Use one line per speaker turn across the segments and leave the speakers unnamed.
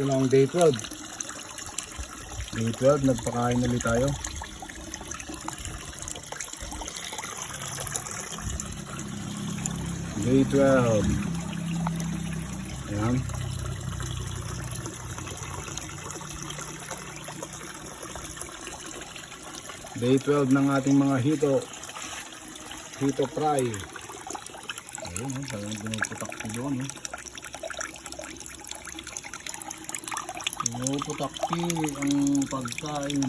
Ito na ang day 12. Day 12, nagpakain ulit tayo. Day 12. Ayan. Day 12 ng ating mga hito. Hito fry. Ayun, oh, talagang pinuputak ko doon. Oh. Pinuputak ang pagkain.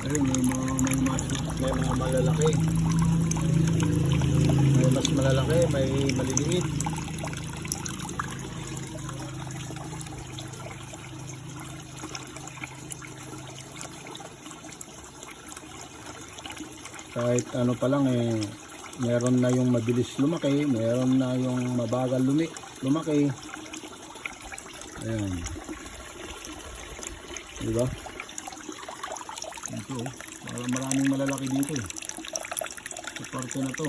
Ayun, may mga, may, may mga malalaki. May mas malalaki, may maliliit. kahit ano pa lang eh meron na yung mabilis lumaki meron na yung mabagal lumi, lumaki. Ayan. Diba? Ito oh Mar- maraming malalaki dito eh. Sa parte na to.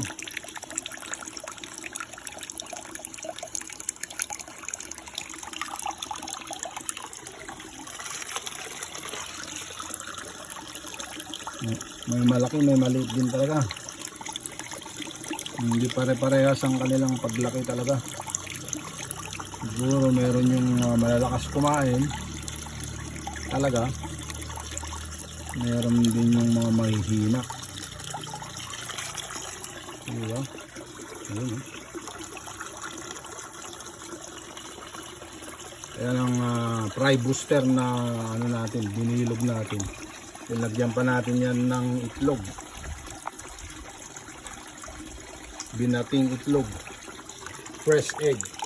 May malaki may maliit din talaga hindi pare-parehas ang kanilang paglaki talaga siguro meron yung uh, malalakas kumain talaga meron din yung mga mahihina diba ayun oh. Ayan ang ah, fry booster na ano natin, binilog natin. Nilagyan pa natin yan ng itlog. Binating itlog. Fresh egg.